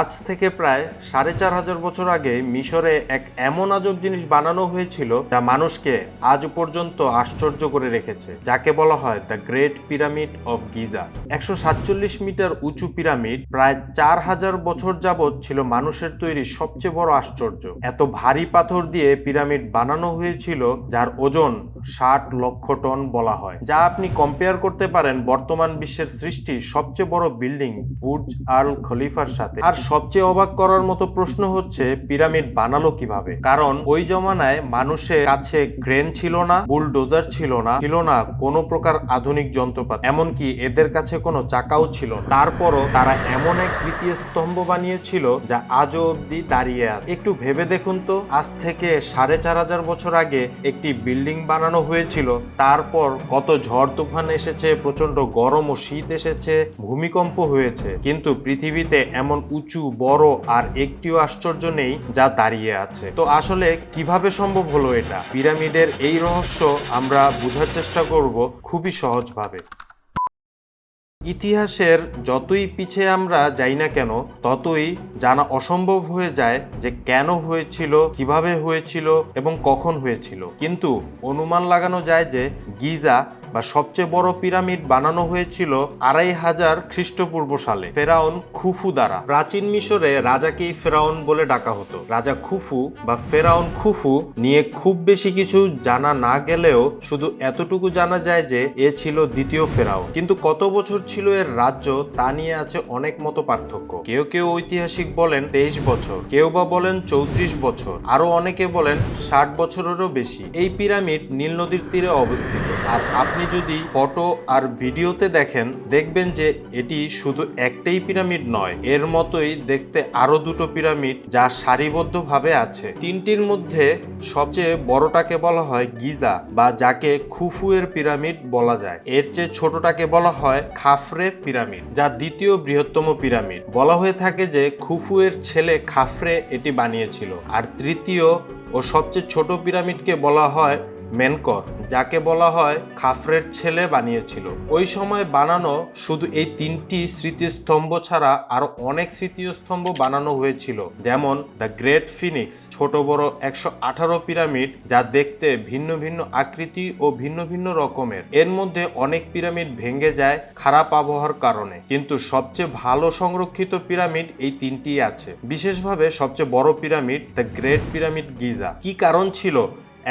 আজ থেকে প্রায় সাড়ে চার হাজার বছর আগে মিশরে এক এমন আজব জিনিস বানানো হয়েছিল যা মানুষকে আজ পর্যন্ত আশ্চর্য করে রেখেছে, যাকে বলা হয় the great pyramid of Giza একশো সাতচল্লিশ মিটার উঁচু পিরামিড প্রায় চার হাজার বছর যাবৎ ছিল মানুষের তৈরি সবচেয়ে বড় আশ্চর্য। এত ভারী পাথর দিয়ে পিরামিড বানানো হয়েছিল, যার ওজন ষাট লক্ষ টন বলা হয়। যা আপনি কম্পেয়ার করতে পারেন বর্তমান বিশ্বের সৃষ্টি সবচেয়ে বড় বিল্ডিং বুর্জ আল খলিফার সাথে। আর সবচেয়ে অবাক করার মতো প্রশ্ন হচ্ছে পিরামিড বানালো কীভাবে? কারণ ওই জমানায় মানুষের কাছে ক্রেন ছিল না, বুলডোজার ছিল না ছিল না কোনো প্রকার আধুনিক যন্ত্রপাতি। এমনকি এদের কাছে কোনো চাকাও ছিল। তারপরও তারা এমন এক তৃতীয় স্তম্ভ বানিয়েছিল যা আজও অব্দি দাঁড়িয়ে আছে। একটু ভেবে দেখুন তো, আজ থেকে সাড়ে চার হাজার বছর আগে একটি বিল্ডিং বানানো হয়েছিল। তারপর কত ঝড় তুফান এসেছে প্রচণ্ড গরম ও শীত এসেছে, ভূমিকম্প হয়েছে। কিন্তু পৃথিবীতে এমন উঁচু বড় আর একটিও আশ্চর্য নেই যা দাঁড়িয়ে আছে। তো আসলে কীভাবে সম্ভব হলো এটা? পিরামিডের এই রহস্য আমরা বোঝার চেষ্টা করব খুবই সহজভাবে। ইতিহাসের যতই পিছে আমরা যাই না কেন, ততই জানা অসম্ভব হয়ে যায় যে কেন হয়েছিল, কীভাবে হয়েছিল এবং কখন হয়েছিল। কিন্তু অনুমান লাগানো যায় যে গিজা বা সবচেয়ে বড় পিরামিড বানানো হয়েছিল আড়াই হাজার খ্রিস্টপূর্ব সালে ফেরাউন খুফু দ্বারা। প্রাচীন মিশরে রাজাকেই ফেরাউন বলে ডাকা হতো। রাজা খুফু বা ফেরাউন খুফু নিয়ে খুব বেশি কিছু জানা না গেলেও শুধু এতটুকু জানা যায় যে এ ছিল দ্বিতীয় ফেরাউন। কিন্তু কত বছর ছিল এর রাজ্য তা নিয়ে আছে অনেক মতো পার্থক্য। কেউ কেউ ঐতিহাসিক বলেন তেইশ বছর, কেউ বা বলেন চৌত্রিশ বছর আরও অনেকে বলেন ষাট বছরেরও বেশি। এই পিরামিড নীল নদীর তীরে অবস্থিত। আর আপনি যদি ফটো আর ভিডিওতে দেখেন, দেখবেন যে এটি শুধু একটাই পিরামিড নয়, এর মতোই দেখতে আরও দুটো পিরামিড যা সারিবদ্ধভাবে আছে। তিনটির মধ্যে সবচেয়ে বড়টাকে বলা হয় গিজা বা যাকে খুফু এর পিরামিড বলা যায়। এর চেয়ে ছোটটাকে বলা হয় খাফরে পিরামিড, যা দ্বিতীয় বৃহত্তম পিরামিড। বলা হয়ে থাকে যে খুফু এর ছেলে খাফরে এটি বানিয়েছিল। আর তৃতীয় ও সবচেয়ে ছোট পিরামিডকে বলা হয় মেনকর, যাকে বলা হয় খাফরের ছেলে বানিয়েছিল। ওই সময় বানানো শুধু এই তিনটি স্মৃতিস্তম্ভ ছাড়া আরও অনেক স্মৃতিস্তম্ভ বানানো হয়েছিল, যেমন দ্য গ্রেট ফিনিক্স, ছোট বড় একশো আঠারো পিরামিড, যা দেখতে ভিন্ন ভিন্ন আকৃতি ও ভিন্ন ভিন্ন রকমের। এর মধ্যে অনেক পিরামিড ভেঙে যায় খারাপ আবহাওয়ার কারণে, কিন্তু সবচেয়ে ভালো সংরক্ষিত পিরামিড এই তিনটি আছে। বিশেষভাবে সবচেয়ে বড় pyramid the great pyramid Giza. কি কারণ ছিল?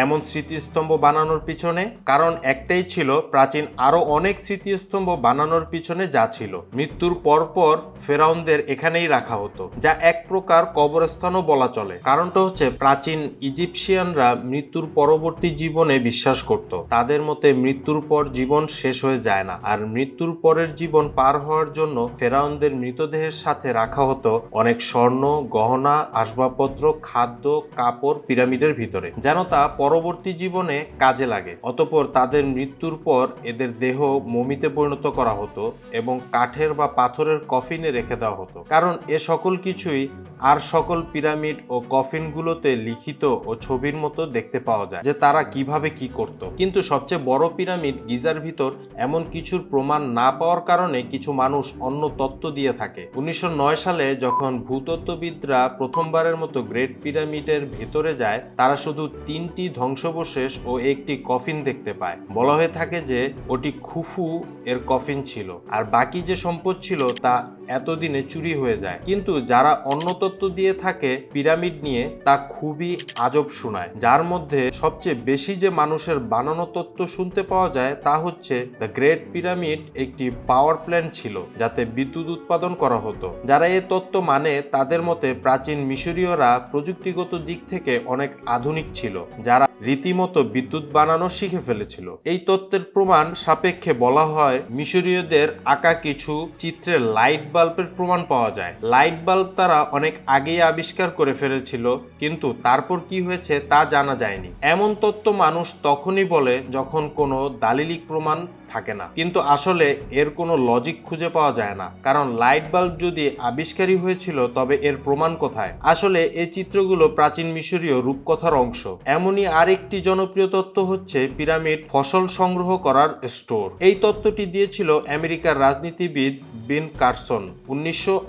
এমন স্মৃতিস্তম্ভ বানানোর পিছনে, কারণ একটাই ছিল প্রাচীন আরও অনেক স্মৃতিস্তম্ভ বানানোর পিছনে যা ছিল। মৃত্যুর পরপর ফেরাউনদের এখানেই রাখা হতো, যা এক প্রকার কবরস্থানও বলা চলে। কারণটা হচ্ছে, প্রাচীন ইজিপশিয়ানরা মৃত্যুর পরবর্তী জীবনে বিশ্বাস করত, তাদের মতে মৃত্যুর পর জীবন শেষ হয়ে যায় না, আর মৃত্যুর পরের জীবন পার হওয়ার জন্য ফেরাউনদের মৃতদেহের সাথে রাখা হতো অনেক স্বর্ণ, গহনা, আসবাবপত্র, খাদ্য, কাপড়, পিরামিডের ভিতরে। যেন তা পরবর্তী জীবনে কাজে লাগে। অতপর তাদের মৃত্যুর পর এদের দেহ মমিতে পরিণত করা হতো এবং কাঠের বা পাথরের কফিনে রেখে দেওয়া হতো। কারণ এ সকল কিছুই আর সকল পিরামিড ও কফিনগুলোতে লিখিত ও ছবির মতো দেখতে পাওয়া যায় যে তারা কীভাবে কি করত। কিন্তু সবচেয়ে বড় পিরামিড গিজার ভিতর এমন কিছুর প্রমাণ না পাওয়ার কারণে কিছু মানুষ অন্য তত্ত্ব দিয়ে থাকে। উনিশশো নয় সালে যখন ভূতত্ত্ববিদরা প্রথমবারের মতো গ্রেট পিরামিডের ভেতরে যায়, তারা শুধু তিনটি ধ্বংসাবশেষ ও একটি কফিন দেখতে পায়। বলা হয়ে থাকে যে, ওটি খুফু এর কফিন ছিল। আর বাকি যে সম্পদ ছিল তা এতদিনে চুরি হয়ে যায়। কিন্তু যারা অন্য তত্ত্ব দিয়ে থাকে পিরামিড নিয়ে, তা খুবই আজব শোনায়। যার মধ্যে সবচেয়ে বেশি যে মানুষের বানানো তত্ত্ব শুনতে পাওয়া যায়, তা হচ্ছে দ্য গ্রেট পিরামিড একটি পাওয়ার প্ল্যান্ট ছিল, যাতে বিদ্যুৎ উৎপাদন করা হতো। যারা এ তত্ত্ব মানে তাদের মতে প্রাচীন মিশরীয়রা প্রযুক্তিগত দিক থেকে অনেক আধুনিক ছিল। যারা রীতিমতো বিদ্যুৎ বানানো শিখে ফেলেছিল। এই তত্ত্বের প্রমাণ সাপেক্ষে বলা হয়, মিশরীয়দের আঁকা কিছু চিত্রে লাইট বাল্বের প্রমাণ পাওয়া যায়। লাইট বাল্ব তারা অনেক আগেই আবিষ্কার করে ফেলেছিল, কিন্তু তারপর কি হয়েছে তা জানা যায়নি। এমন তত্ত্ব মানুষ তখনই বলে যখন কোনো দালিলিক প্রমাণ থাকে না। কিন্তু আসলে এর কোনো লজিক খুঁজে পাওয়া যায় না। কারণ লাইট বাল্ব যদি আবিষ্কারই হয়েছিল, তবে এর প্রমাণ কোথায়? আসলে এই চিত্রগুলো প্রাচীন মিশরীয় রূপকথার অংশ। এমনই আরেকটি জনপ্রিয় তত্ত্ব হচ্ছে পিরামিড ফসল সংগ্রহ করার স্টোর। এই তত্ত্বটি দিয়েছিল আমেরিকার রাজনীতিবিদ বিন কারসন উনিশশো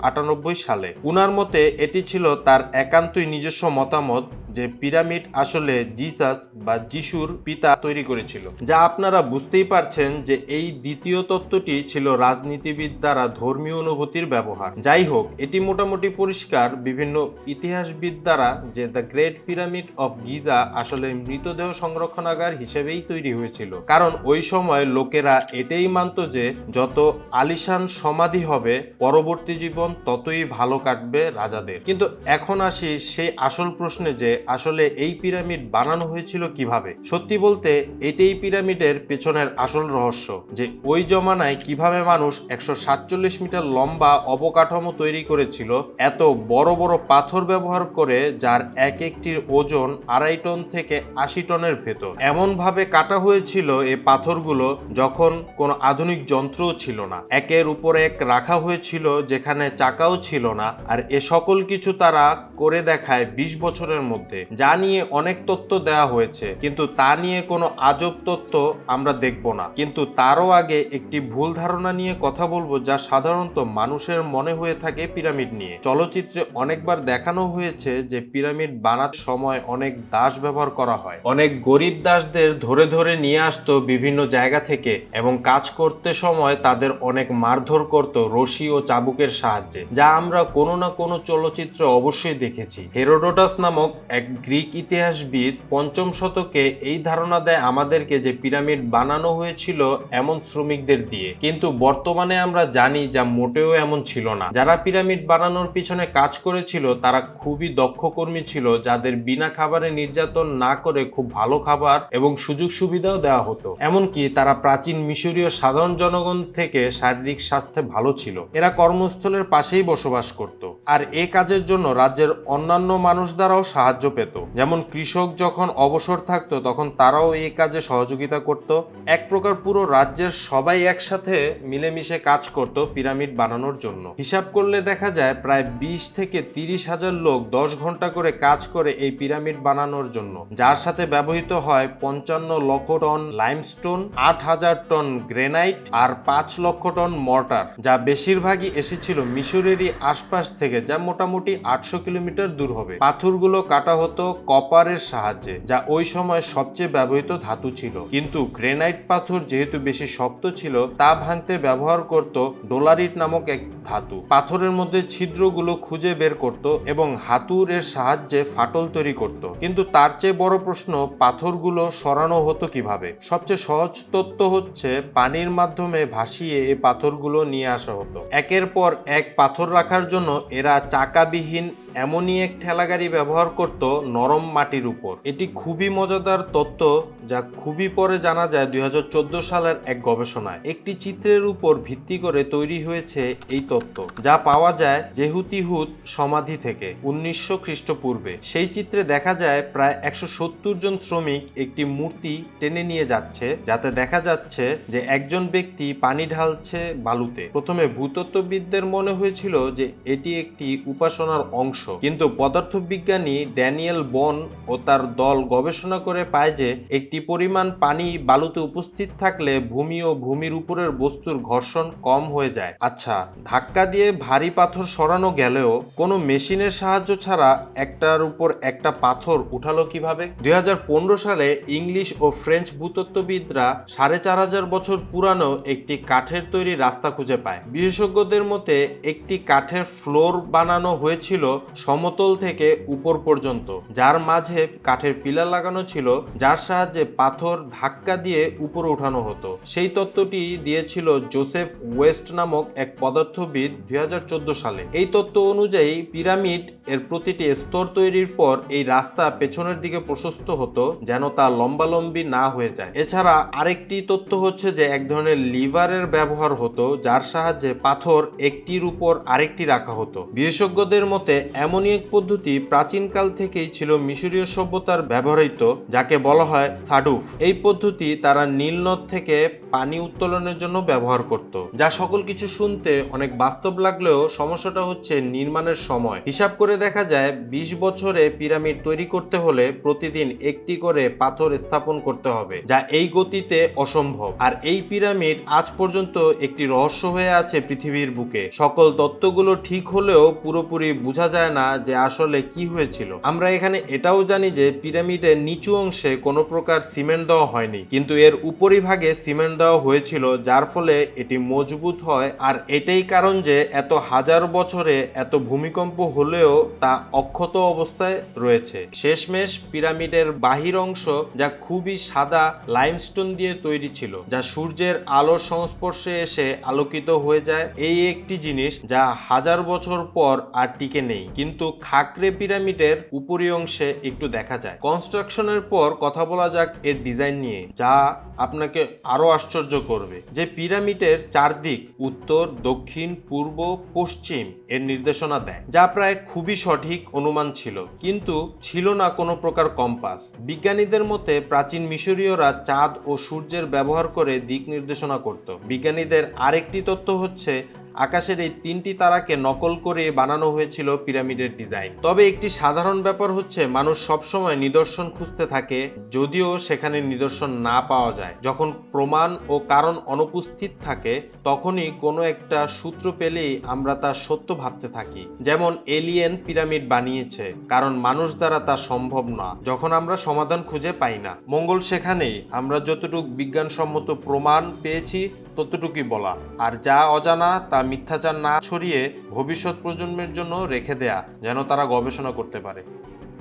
সালে। উনার মতে, এটি ছিল তার একান্তই নিজস্ব মতামত যে পিরামিড আসলে জিসাস বা যিশুর পিতা তৈরি করেছিল। যা আপনারা বুঝতেই পারছেন যে এই দ্বিতীয় তত্ত্বটি ছিল রাজনীতিবিদ দ্বারা ধর্মীয় অনুভূতির ব্যবহার। যাই হোক, এটি মোটামুটি পরিষ্কার। বিভিন্ন ইতিহাসবিদ দ্বারা যে the great pyramid of Giza আসলে মৃতদেহ সংরক্ষণাগার হিসেবেই তৈরি হয়েছিল। কারণ ওই সময় লোকেরা এটাই মানত যে যত আলিশান সমাধি হবে, পরবর্তী জীবন ততই ভালো কাটবে রাজাদের। কিন্তু এখন আসি সেই আসল প্রশ্নে যে আসলে এই পিরামিড বানানো হয়েছিল কীভাবে? সত্যি বলতে, এটাই পিরামিডের পেছনের আসল রহস্য। যে ওই জমানায় কীভাবে মানুষ একশো সাতচল্লিশ মিটার লম্বা অবকাঠামো তৈরি করেছিল, এত বড় বড় পাথর ব্যবহার করে যার এক একটির ওজন আড়াই টন থেকে আশি টনের ভেতর। এমন ভাবে কাটা হয়েছিল এই পাথরগুলো যখন কোনো আধুনিক যন্ত্রও ছিল না। একের উপরে এক রাখা হয়েছিল যেখানে চাকাও ছিল না, আর এ সকল কিছু তারা করে দেখায় বিশ বছরের মধ্যে। যা নিয়ে অনেক তথ্য দেওয়া হয়েছে, কিন্তু তা নিয়ে কোনো আজব তথ্য আমরা দেখব না। কিন্তু তারও আগে একটি ভুল ধারণা নিয়ে কথা বলব যা সাধারণত মানুষের মনে হয়ে থাকে পিরামিড নিয়ে। চলচ্চিত্রে অনেকবার দেখানো হয়েছে যে পিরামিড বানার সময় অনেক দাস ব্যবহার করা হয়। অনেক গরিব দাসদের ধরে ধরে নিয়ে আসতো বিভিন্ন জায়গা থেকে এবং কাজ করতে সময় তাদের অনেক মারধর করত রশি ও চাবুকের সাহায্যে, যা আমরা কোনো না কোনো চলচ্চিত্রে অবশ্যই দেখেছি। হেরোডোটাস নামক এক গ্রিক ইতিহাসবিদ পঞ্চম শতকে এই ধারণা দেয় আমাদেরকে যে পিরামিড বানানো হয়েছিল এমন শ্রমিকদের দিয়ে। কিন্তু বর্তমানে আমরা জানি যা মোটেও এমন ছিল না। যারা পিরামিড বানানোর পিছনে কাজ করেছিল, তারা খুবই দক্ষ কর্মী ছিল, যাদের বিনা খাবারে নির্যাতন না করে খুব ভালো খাবার এবং সুযোগ সুবিধাও দেওয়া হতো। এমনকি তারা প্রাচীন মিশরীয় সাধারণ জনগণ থেকে শারীরিক স্বাস্থ্যে ভালো ছিল। এরা কর্মস্থলের পাশেই বসবাস করত। আর এ কাজের জন্য রাজ্যের অন্যান্য মানুষ দ্বারাও সাহায্য পেত। যেমন কৃষক যখন অবসর থাকতো, তখন তারাও এই কাজে সহযোগিতা করত। এক প্রকার পুরো রাজ্যের সবাই একসাথে মিলেমিশে কাজ করত পিরামিড বানানোর জন্য। হিসাব করলে দেখা যায় প্রায় বিশ থেকে তিরিশ হাজার লোক দশ ঘণ্টা করে কাজ করে এই পিরামিড বানানোর জন্য। যার সাথে ব্যবহৃত হয় পঞ্চান্ন লক্ষ টন লাইমস্টোন আট হাজার টন গ্রেনাইট আর পাঁচ লক্ষ টন মর্টার যা বেশিরভাগই এসেছিল মিশরেরই আশপাশ থেকে যা মোটামুটি আটশো কিলোমিটার দূর হবে। পাথরগুলো কাটা হতো কপারের সাহায্যে, যা ওই সময় সবচেয়ে ব্যবহৃত ধাতু ছিল। কিন্তু গ্রেনাইট পাথর যেহেতু বেশি শক্ত ছিল, তা ভাঙতে ব্যবহার করত ডোলারিট নামক এক ধাতু। পাথরের মধ্যে ছিদ্রগুলো খুঁজে বের করত এবং হাতুর এর সাহায্যে ফাটল তৈরি করত। কিন্তু তার চেয়ে বড় প্রশ্ন, পাথরগুলো সরানো হতো কীভাবে? সবচেয়ে সহজ তত্ত্ব হচ্ছে, পানির মাধ্যমে ভাসিয়ে এই পাথরগুলো নিয়ে আসা হতো। একের পর এক পাথর রাখার জন্য এরা চাকাবিহীন এমনই এক ঠেলাগাড়ি ব্যবহার করত নরম মাটির উপর। এটি খুবই মজাদার তত্ত্ব যা খুবই পরে জানা যায় দুই হাজার চোদ্দ সালের এক গবেষণায়। একটি চিত্রের উপর ভিত্তি করে তৈরি হয়েছে এই তত্ত্ব, যা পাওয়া যায় জেহুতিহুত সমাধি থেকে উনিশশো খ্রিস্টপূর্বে। সেই চিত্রে দেখা যায় প্রায় একশো সত্তর জন শ্রমিক একটি মূর্তি টেনে নিয়ে যাচ্ছে, যাতে দেখা যাচ্ছে যে একজন ব্যক্তি পানি ঢালছে বালুতে। প্রথমে ভূতত্ত্ববিদদের মনে হয়েছিল যে এটি একটি উপাসনার অংশ। কিন্তু পদার্থবিজ্ঞানী ড্যানিয়েল বন ও তার দল গবেষণা করে পায় যে একটি পরিমাণ পানি বালুতে উপস্থিত থাকলে ভূমি ও ভূমির উপরের বস্তুর ঘর্ষণ কম হয়ে যায়। আচ্ছা ধাক্কা দিয়ে ভারী পাথর সরানো গেলেও কোনো মেশিনের সাহায্য ছাড়া একটার উপর একটা পাথর উঠালো কীভাবে? দুই হাজার পনেরো সালে ইংলিশ ও ফ্রেঞ্চ ভূতত্ত্ববিদরা সাড়ে চার হাজার বছর পুরানো একটি কাঠের তৈরি রাস্তা খুঁজে পায়। বিশেষজ্ঞদের মতে, একটি কাঠের ফ্লোর বানানো হয়েছিল সমতল থেকে উপর পর্যন্ত, যার মাঝে কাঠের পিলার লাগানো ছিল, যার সাহায্যে পাথর ধাক্কা দিয়ে উপরে উঠানো হতো। সেই তত্ত্বটি দিয়েছিল জোসেফ ওয়েস্ট নামক এক পদার্থবিদ দু হাজার চোদ্দ সালে। এই তত্ত্ব অনুযায়ী পিরামিড এর প্রতিটি স্তর তৈরির পর এই রাস্তা পেছনের দিকে প্রশস্ত হতো, যেন তা লম্বালম্বি না হয়ে যায়। এছাড়া আরেকটি তথ্য হচ্ছে যে এক ধরনের লিভারের ব্যবহার হতো, যার সাহায্যে পাথর একটির উপর আরেকটি রাখা হতো। বিশেষজ্ঞদের মতে এমনই এক পদ্ধতি প্রাচীনকাল থেকেই ছিল মিশরীয় সভ্যতার ব্যবহৃত, যাকে বলা হয় সাডুফ। এই পদ্ধতি তারা নীল নদ থেকে পানি উত্তোলনের জন্য ব্যবহার করত, যা সকল কিছু শুনতে অনেক বাস্তব লাগলেও সমস্যাটা হচ্ছে নির্মাণের সময়। হিসাব করে দেখা যায় ২০ বছরে পিরামিড তৈরি করতে হলে প্রতিদিন একটি করে পাথর স্থাপন করতে হবে, যা এই গতিতে অসম্ভব। আর এই পিরামিড আজ পর্যন্ত একটি রহস্য হয়ে আছে পৃথিবীর বুকে। সকল তত্ত্বগুলো ঠিক হলেও পুরোপুরি বোঝা যায় না যে আসলে কি হয়েছিল। আমরা এখানে এটাও জানি যে পিরামিডের নিচু অংশে কোনো প্রকার সিমেন্ট দেওয়া হয়নি। কিন্তু এর উপরিভাগে সিমেন্ট দেওয়া হয়েছিল, যার ফলে এটি মজবুত হয়। আর এটাই কারণ যে এত হাজার বছরে এত ভূমিকম্প হলেও তা অক্ষত অবস্থায় রয়েছে। শেষমেশ পিরামিডের বাহির অংশ যা খুবই সাদা লাইমস্টোন দিয়ে তৈরি ছিল, যা সূর্যের আলোর সংস্পর্শে এসে আলোকিত হয়ে যায়। এই একটি জিনিস যা হাজার বছর পর আর টিকে নেই। কিন্তু খাকরে পিরামিডের উপরি অংশে একটু দেখা যায়। কনস্ট্রাকশনের পর কথা বলা যাক এর ডিজাইন নিয়ে, যা আপনাকে আরও আশ্চর্য করবে। যে পিরামিডের চারদিক উত্তর, দক্ষিণ, পূর্ব, পশ্চিম এর নির্দেশনা দেয়, যা প্রায় খুবই সঠিক অনুমান ছিল। কিন্তু ছিল না কোনো প্রকার কম্পাস। বিজ্ঞানীদের মতে প্রাচীন মিশরীয়রা চাঁদ ও সূর্যের ব্যবহার করে দিক নির্দেশনা করত। বিজ্ঞানীদের আরেকটি তথ্য হচ্ছে আকাশের এই তিনটি তারাকে নকল করে বানানো হয়েছিল পিরামিডের ডিজাইন। তবে একটি সাধারণ ব্যাপার হচ্ছে, মানুষ সবসময় নিদর্শন খুঁজতে থাকে, যদিও সেখানে নিদর্শন না পাওয়া যায়। যখন প্রমাণ ও কারণ অনুপস্থিত থাকে, তখনই কোনো একটা সূত্র পেলেই আমরা তা সত্য ভাবতে থাকি। যেমন, এলিয়েন পিরামিড বানিয়েছে, কারণ মানুষ দ্বারা তা সম্ভব না, যখন আমরা সমাধান খুঁজে পাই না। মঙ্গল সেখানেই আমরা যতটুকু বিজ্ঞানসম্মত প্রমাণ পেয়েছি ততটুকুই বলা। আর যা অজানা, তা মিথ্যাচার না ছড়িয়ে ভবিষ্যৎ প্রজন্মের জন্য রেখে দেয়া, যেন তারা গবেষণা করতে পারে।